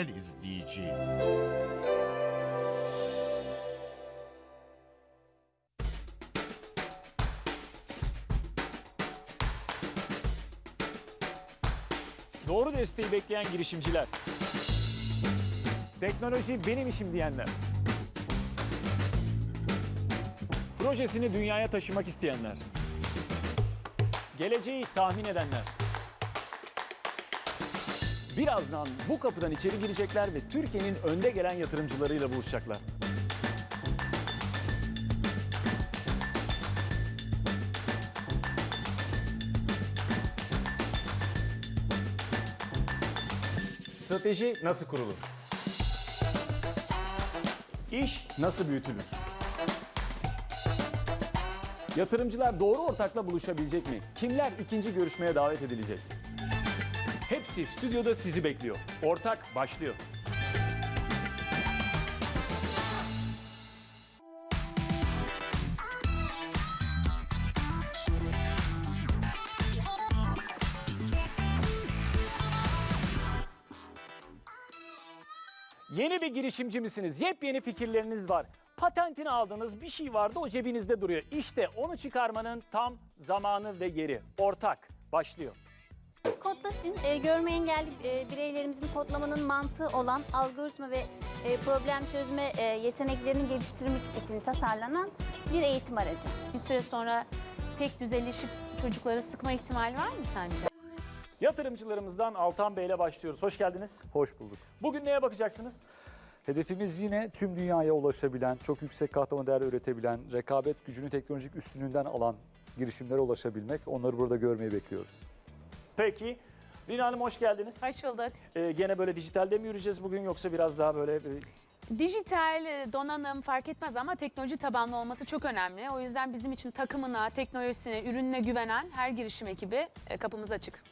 genel izleyici. Doğru desteği bekleyen girişimciler. Teknoloji benim işim diyenler. Projesini dünyaya taşımak isteyenler. Geleceği tahmin edenler. Birazdan bu kapıdan içeri girecekler ve Türkiye'nin önde gelen yatırımcılarıyla buluşacaklar. Strateji nasıl kurulur? İş nasıl büyütülür? Yatırımcılar doğru ortakla buluşabilecek mi? Kimler ikinci görüşmeye davet edilecek? Hepsi stüdyoda sizi bekliyor. Ortak başlıyor. Yeni bir girişimci misiniz? Yepyeni fikirleriniz var. Patentini aldığınız bir şey vardı o cebinizde duruyor. İşte onu çıkarmanın tam zamanı ve yeri. Ortak başlıyor. Kodlasin, e, görme engelli e, bireylerimizin kodlamanın mantığı olan algoritma ve e, problem çözme e, yeteneklerini geliştirmek için tasarlanan bir eğitim aracı. Bir süre sonra tek düzeleşip çocukları sıkma ihtimali var mı sence? Yatırımcılarımızdan Altan Bey ile başlıyoruz. Hoş geldiniz. Hoş bulduk. Bugün neye bakacaksınız? Hedefimiz yine tüm dünyaya ulaşabilen, çok yüksek katlama değer üretebilen, rekabet gücünü teknolojik üstünlüğünden alan girişimlere ulaşabilmek. Onları burada görmeyi bekliyoruz. Peki. Lina Hanım hoş geldiniz. Hoş bulduk. Ee, gene böyle dijitalde mi yürüyeceğiz bugün yoksa biraz daha böyle... e, Dijital e, donanım fark etmez ama teknoloji tabanlı olması çok önemli. O yüzden bizim için takımına, teknolojisine, ürününe güvenen her girişim ekibi e, kapımız açık.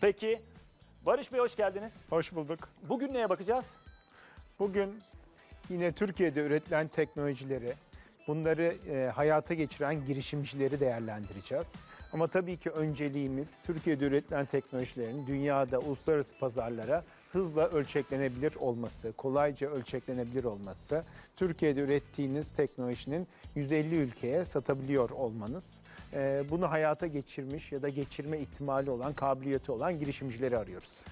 Peki. Barış Bey hoş geldiniz. Hoş bulduk. Bugün neye bakacağız? Bugün yine Türkiye'de üretilen teknolojileri, bunları e, hayata geçiren girişimcileri değerlendireceğiz. Ama tabii ki önceliğimiz Türkiye'de üretilen teknolojilerin dünyada uluslararası pazarlara hızla ölçeklenebilir olması, kolayca ölçeklenebilir olması, Türkiye'de ürettiğiniz teknolojinin 150 ülkeye satabiliyor olmanız, e, bunu hayata geçirmiş ya da geçirme ihtimali olan, kabiliyeti olan girişimcileri arıyoruz.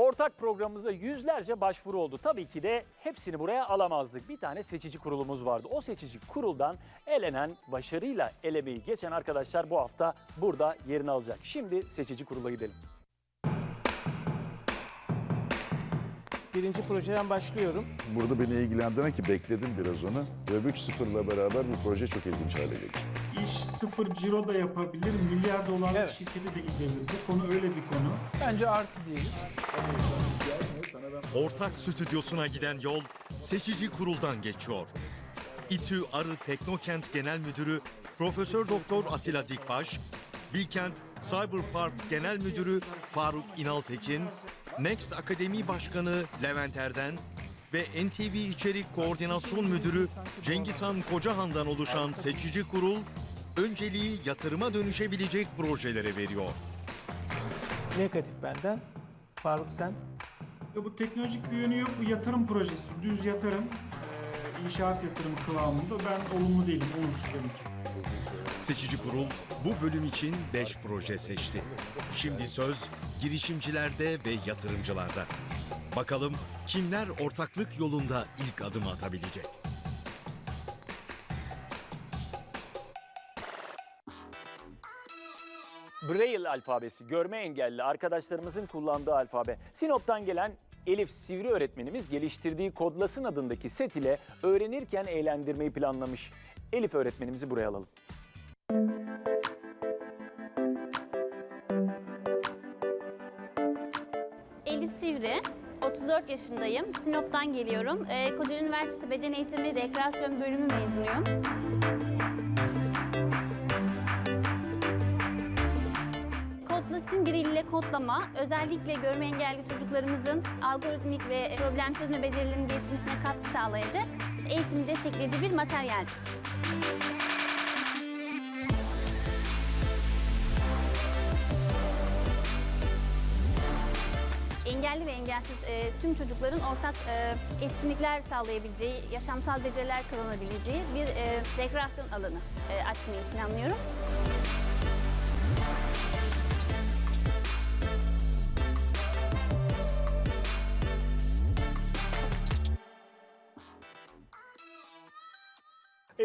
Ortak programımıza yüzlerce başvuru oldu. Tabii ki de hepsini buraya alamazdık. Bir tane seçici kurulumuz vardı. O seçici kuruldan elenen, başarıyla elemeyi geçen arkadaşlar bu hafta burada yerini alacak. Şimdi seçici kurula gidelim. Birinci projeden başlıyorum. Burada beni ilgilendiren ki bekledim biraz onu. Web 3.0'la beraber bu proje çok ilginç hale gelecek. İş sıfır ciro da yapabilir, milyar dolarlık Evet. şirketi de gidebilir. Bu konu öyle bir konu. Bence artı diyelim. Ortak stüdyosuna giden yol seçici kuruldan geçiyor. İTÜ Arı Teknokent Genel Müdürü Profesör Doktor Atilla Dikbaş, Bilkent Cyberpark Genel Müdürü Faruk İnaltekin, Next Akademi Başkanı Levent Erden ve NTV İçerik Koordinasyon Müdürü Cengizhan Kocahan'dan oluşan seçici kurul, önceliği yatırıma dönüşebilecek projelere veriyor. Negatif benden. Faruk sen. Ya bu teknolojik bir yönü yok. Bu yatırım projesi. Düz yatırım, eee, inşaat yatırımı kıvamında. Ben olumlu değilim, olumsuz tabii ki. Seçici kurul bu bölüm için 5 proje seçti. Şimdi söz girişimcilerde ve yatırımcılarda. Bakalım kimler ortaklık yolunda ilk adım atabilecek? Braille alfabesi, görme engelli arkadaşlarımızın kullandığı alfabe. Sinop'tan gelen Elif Sivri öğretmenimiz geliştirdiği Kodlasın adındaki set ile öğrenirken eğlendirmeyi planlamış. Elif öğretmenimizi buraya alalım. Elif Sivri, 34 yaşındayım. Sinop'tan geliyorum. E, Kocaeli Üniversitesi Beden Eğitimi Rekreasyon Bölümü mezunuyum. Kodlasin biriyle kodlama, özellikle görme engelli çocuklarımızın algoritmik ve problem çözme becerilerinin gelişmesine katkı sağlayacak eğitimi destekleyici bir materyaldir. engelli ve engelsiz e, tüm çocukların ortak e, etkinlikler sağlayabileceği, yaşamsal beceriler kazanabileceği bir e, rekreasyon alanı e, açmayı planlıyorum.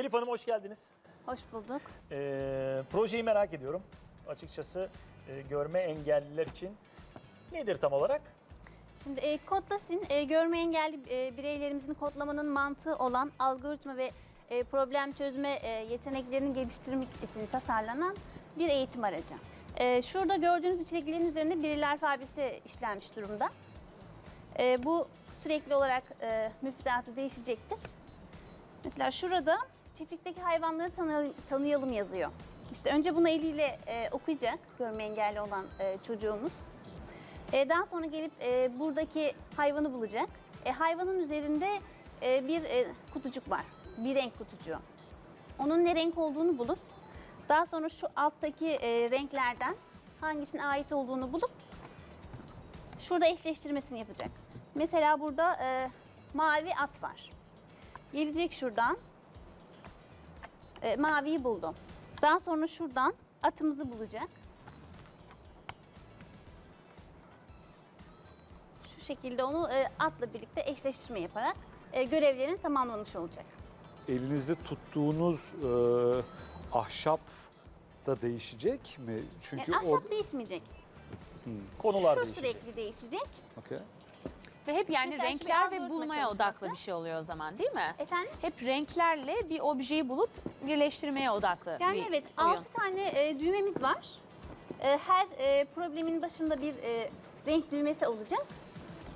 Elif Hanım hoş geldiniz. Hoş bulduk. Ee, projeyi merak ediyorum. Açıkçası e, görme engelliler için nedir tam olarak? Şimdi e, Kodlasin, e, görme engelli e, bireylerimizin kodlamanın mantığı olan algoritma ve e, problem çözme e, yeteneklerini geliştirmek için tasarlanan bir eğitim aracı. E, şurada gördüğünüz içeriklerin üzerinde Biril alfabesi işlenmiş durumda. E, bu sürekli olarak e, müfredatı değişecektir. Mesela şurada çiftlikteki hayvanları tanı- tanıyalım yazıyor. İşte önce bunu eliyle e, okuyacak görme engelli olan e, çocuğumuz. E, daha sonra gelip e, buradaki hayvanı bulacak. E, hayvanın üzerinde e, bir e, kutucuk var. Bir renk kutucuğu. Onun ne renk olduğunu bulup daha sonra şu alttaki e, renklerden hangisine ait olduğunu bulup şurada eşleştirmesini yapacak. Mesela burada e, mavi at var. Gelecek şuradan. E, maviyi buldum. Daha sonra şuradan atımızı bulacak. şu şekilde onu e, atla birlikte eşleştirme yaparak e, görevlerini tamamlamış olacak. Elinizde tuttuğunuz e, ahşap da değişecek mi? Çünkü Yani o... ahşap değişmeyecek. Konular şu değişecek. sürekli değişecek. Okey. Ve hep yani Mesela renkler ve algoritma bulmaya çalışması. odaklı bir şey oluyor o zaman değil mi? Efendim? Hep renklerle bir objeyi bulup birleştirmeye odaklı Yani bir evet oyun. 6 tane e, düğmemiz var. E, her e, problemin başında bir e, renk düğmesi olacak.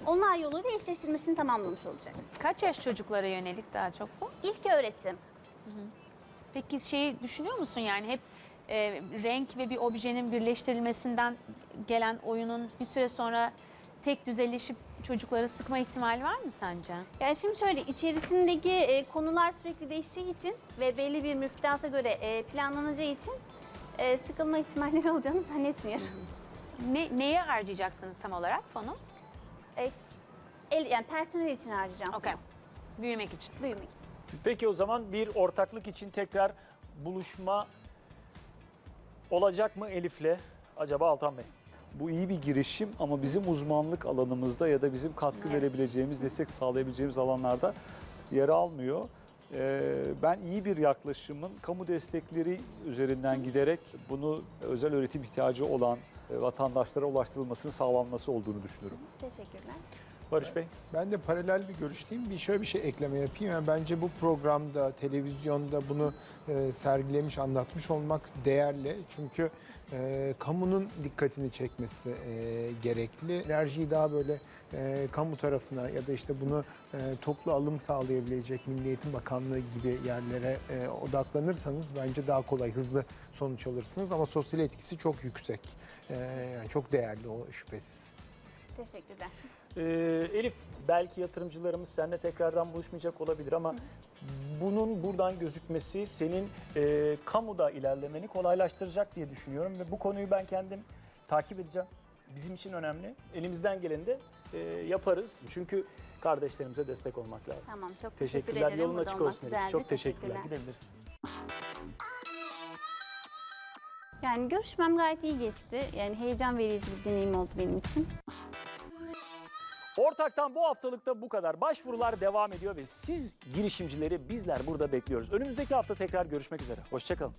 Onlar yoluyla eşleştirmesini tamamlamış olacak. Kaç yaş çocuklara yönelik daha çok bu? İlk öğretim. Peki şeyi düşünüyor musun yani hep e, renk ve bir objenin birleştirilmesinden gelen oyunun bir süre sonra tek düzeleşip çocukları sıkma ihtimali var mı sence? Yani şimdi şöyle içerisindeki e, konular sürekli değişeceği için ve belli bir müfredata göre e, planlanacağı için e, sıkılma ihtimalleri olacağını zannetmiyorum. Ne, neye harcayacaksınız tam olarak fonu? El, yani personel için harcayacağım. Okey. Büyümek için. Büyümek için. Peki o zaman bir ortaklık için tekrar buluşma olacak mı Elif'le? Acaba Altan Bey? Bu iyi bir girişim ama bizim uzmanlık alanımızda ya da bizim katkı verebileceğimiz, destek sağlayabileceğimiz alanlarda yer almıyor. Ee, ben iyi bir yaklaşımın kamu destekleri üzerinden giderek bunu özel öğretim ihtiyacı olan e, vatandaşlara ulaştırılmasının sağlanması olduğunu düşünüyorum. Teşekkürler. Barış Bey? Ben de paralel bir görüşteyim. Bir şöyle bir şey ekleme yapayım. Yani bence bu programda, televizyonda bunu e, sergilemiş, anlatmış olmak değerli. Çünkü e, kamunun dikkatini çekmesi e, gerekli. Enerjiyi daha böyle e, kamu tarafına ya da işte bunu e, toplu alım sağlayabilecek Milli Eğitim Bakanlığı gibi yerlere e, odaklanırsanız bence daha kolay, hızlı sonuç alırsınız. Ama sosyal etkisi çok yüksek. E, yani çok değerli o şüphesiz. Teşekkürler. Ee, Elif belki yatırımcılarımız seninle tekrardan buluşmayacak olabilir ama bunun buradan gözükmesi senin e, kamuda ilerlemeni kolaylaştıracak diye düşünüyorum ve bu konuyu ben kendim takip edeceğim. Bizim için önemli. Elimizden geleni de e, yaparız. Çünkü kardeşlerimize destek olmak lazım. Tamam çok teşekkür Teşekkürler. ederim. Yolun Burada açık olmak olsun Elif. güzeldi. Çok teşekkürler. Gidebilirsin. Yani görüşmem gayet iyi geçti. Yani heyecan verici bir deneyim oldu benim için. Ortaktan bu haftalıkta bu kadar. Başvurular devam ediyor ve siz girişimcileri bizler burada bekliyoruz. Önümüzdeki hafta tekrar görüşmek üzere. Hoşçakalın.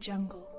Jungle.